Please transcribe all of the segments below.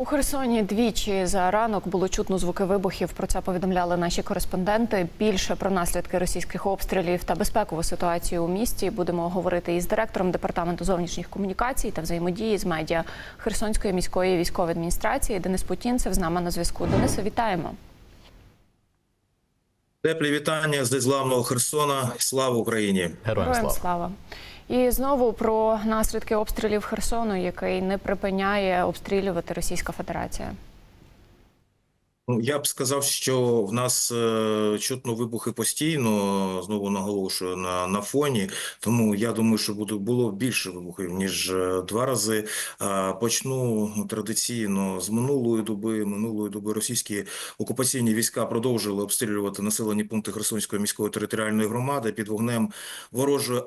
У Херсоні двічі за ранок було чутно звуки вибухів. Про це повідомляли наші кореспонденти. Більше про наслідки російських обстрілів та безпекову ситуацію у місті будемо говорити із директором департаменту зовнішніх комунікацій та взаємодії з медіа Херсонської міської військової адміністрації. Денис Путінцев з нами на зв'язку. Денисе, вітаємо. Теплі вітання з незламного Херсона. Слава Україні! Героям слава. І знову про наслідки обстрілів Херсону, який не припиняє обстрілювати Російська Федерація. Ну, я б сказав, що в нас е, чутно вибухи постійно. Знову наголошую на, на фоні. Тому я думаю, що буде було більше вибухів ніж е, два рази. Почну традиційно з минулої доби. Минулої доби російські окупаційні війська продовжили обстрілювати населені пункти Херсонської міської територіальної громади під вогнем ворожої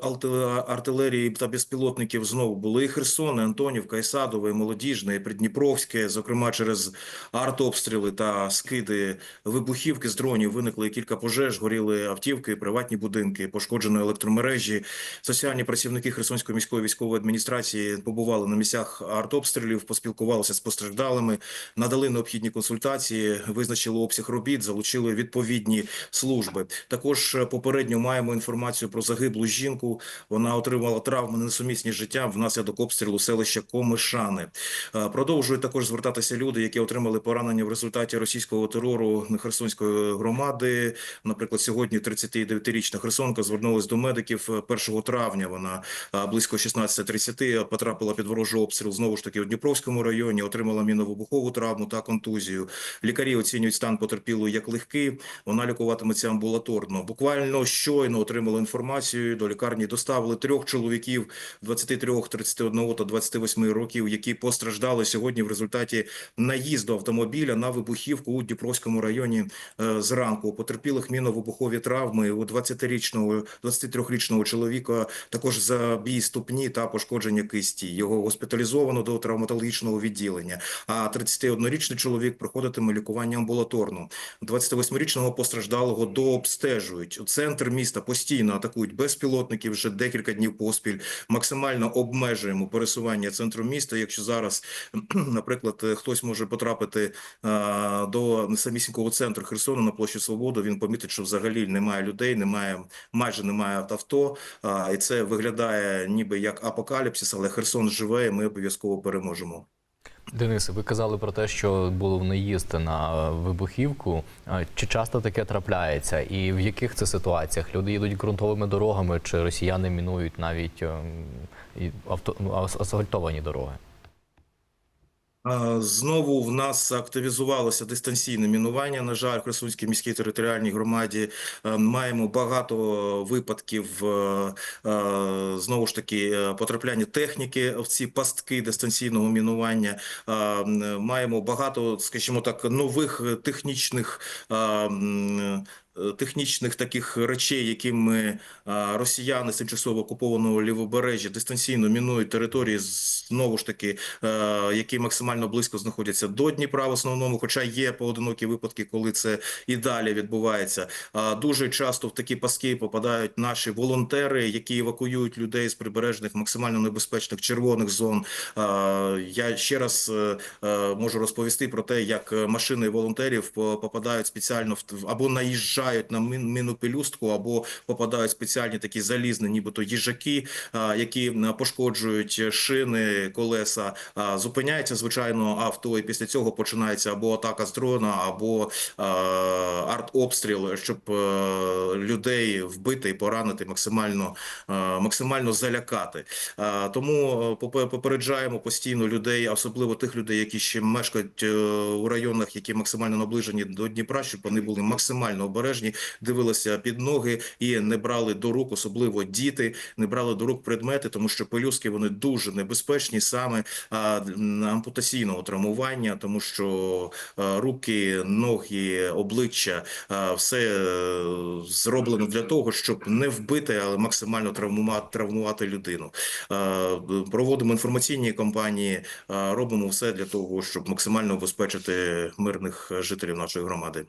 артилерії та безпілотників. Знову були і Херсон, і Антонівка, і Садове, і Молодіжне, і Придніпровське, зокрема через артобстріли та скиди вибухівки з дронів виникли кілька пожеж, горіли автівки, приватні будинки, пошкоджені електромережі. Соціальні працівники Херсонської міської військової адміністрації побували на місцях артобстрілів, поспілкувалися з постраждалими, надали необхідні консультації, визначили обсяг робіт, залучили відповідні служби. Також е, попередньо маємо інформацію про загиблу жінку. Вона отримала травми несумісні з життям внаслідок обстрілу селища Комишани. Е, Продовжують також звертатися люди, які отримали поранення в результаті російського терору Херсонської громади. Наприклад, сьогодні 39-річна Херсонка звернулася до медиків е, 1 травня. Вона близько 16.30 потрапила під ворожий обстріл знову ж таки у Дніпровському районі. Отримала міновибухову травму та контузію. Лікарі оцінюють стан потерпілої як легкий. Вона лікуватиметься амбулаторно. Буквально щойно отримали інформацію. До лікарні доставили трьох чоловіків 23, 31 та 28 років, які постраждали сьогодні в результаті наїзду автомобіля на вибухівку у Дніпровському районі е, зранку. У потерпілих міновибухові травми у 20-річного, 23-річного чоловіка також забій ступні та пошкодження кисті. Його госпіталізовано до травматологічного відділення. А 31-річний чоловік проходитиме лікування амбулаторно. 28-річного постраждалого дообстежують. Центр міста постійно атакують безпілотники вже декілька днів поспіль. Максимально обмежуємо пересування центру міста. Якщо зараз, наприклад, е, хтось може потрапити а, до самісінького центру Херсону на площі Свободи, він помітить, що взагалі немає людей, немає майже немає авто. І це виглядає ніби як апокаліпсис, але Херсон живе. і Ми обов'язково переможемо. Денисе, ви казали про те, що було наїзд на е, вибухівку. Чи часто таке трапляється? І в яких це ситуаціях? Люди їдуть ґрунтовими дорогами, чи росіяни мінують навіть ем, авто асфальтовані дороги? Знову в нас активізувалося дистанційне мінування. На жаль, в Херсонській міській територіальній громаді е, маємо багато випадків е, е, знову ж таки потрапляння техніки в ці пастки дистанційного мінування. Маємо багато, скажімо так, нових технічних. Е, е, Технічних таких речей, якими росіяни з тимчасово окупованого лівобережжя дистанційно мінують території знову ж таки, е, які максимально близько знаходяться до Дніпра в основному, хоча є поодинокі випадки, коли це і далі відбувається. Дуже часто в такі паски попадають наші волонтери, які евакуюють людей з прибережних максимально небезпечних червоних зон. Я ще раз е, е, можу розповісти про те, як машини волонтерів по- попадають спеціально в або наїжджають на мін- мінну пелюстку, або попадають спеціальні такі залізні, нібито їжаки, які пошкоджують шини, колеса. Зупиняється звичайно авто, і після цього починається або атака з дрона, або артобстріл, щоб е, людей вбити і поранити максимально, е, максимально залякати. Тому е, попе- попереджаємо постійно людей, особливо тих людей, які ще мешкають у районах, які максимально наближені до Дніпра, щоб вони були максимально обережні, дивилися під ноги і не брали до рук, особливо діти, не брали до рук предмети, тому що пелюстки вони дуже небезпечні саме а, ампутаційного травмування, тому що а, руки, ноги, обличчя а, все е, зроблено для того, щоб не вбити, але максимально травмувати, травмувати людину. Е, Проводимо інформаційні кампанії, е, робимо все для того, щоб максимально убезпечити мирних жителів нашої громади.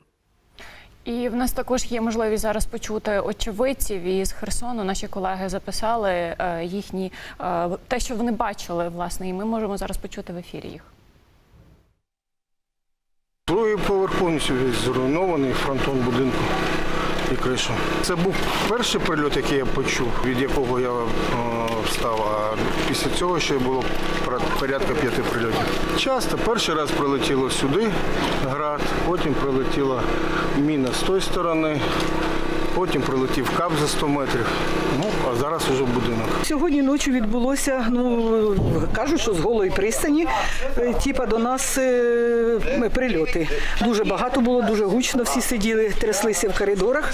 І в нас також є можливість зараз почути очевидців із Херсону. Наші колеги записали е, їхні е, те, що вони бачили, власне, і ми можемо зараз почути в ефірі їх. Другий поверх повністю весь зруйнований, фронтон будинку і кришу. Це був перший прильот, який я почув, від якого я е, встав. А після цього ще було порядка п'яти прильотів. Часто перший раз прилетіло сюди град, потім прилетіла міна з тої сторони, потім прилетів кап за 100 метрів. Ну, а зараз вже будинок. Сьогодні ночі відбулося, ну кажуть, що з голої пристані, е, типа до нас е, прильоти. Дуже багато було, дуже гучно. Всі сиділи, тряслися в коридорах,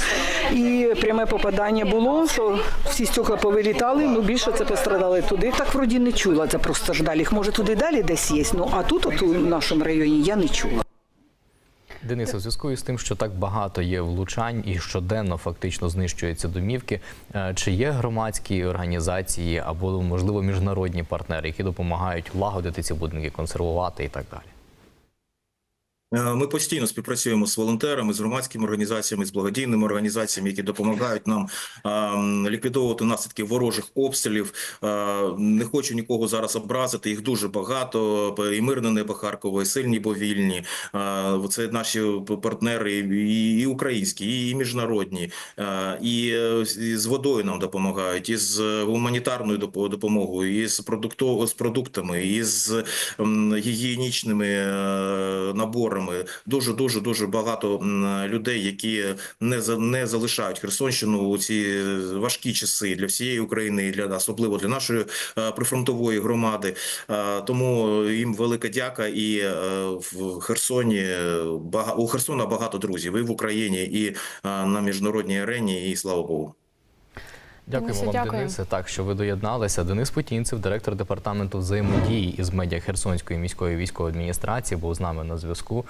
і пряме попадання було, що всі стекла повилітали. Ну більше це пострадали туди. Так вроді не чула за постраждалих. Може туди далі десь є. Ну а тут, от у нашому районі, я не чула. Денис, у зв'язку із тим, що так багато є влучань і щоденно фактично знищуються домівки. е, Чи є громадські організації або можливо міжнародні партнери, які допомагають лагодити ці будинки, консервувати і так далі? Е, Ми постійно співпрацюємо з волонтерами, з громадськими організаціями, з благодійними організаціями, які допомагають нам ем, ліквідовувати наслідки ворожих обстрілів. Е, Не хочу нікого зараз образити. Їх дуже багато. І мирне небо Харкова, і сильні бо вільні. Е, Це наші партнери і, і українські, і міжнародні, Е, і е, і з водою нам допомагають, і з гуманітарною допомогою, і з продуктов з продуктами, і з гігієнічними е, наборами. Дуже дуже дуже багато людей, які не за не залишають Херсонщину у ці важкі часи для всієї України, і для особливо для нашої е, прифронтової громади. Е, Тому їм велика дяка. І е, в Херсоні у Херсона багато друзів і в Україні, і на міжнародній арені. І слава Богу. Дякуємо Денисе, вам, дякую. Денисе. Так, що ви доєдналися. Денис Путінцев, директор департаменту взаємодії із медіа Херсонської міської військової адміністрації, був з нами на зв'язку.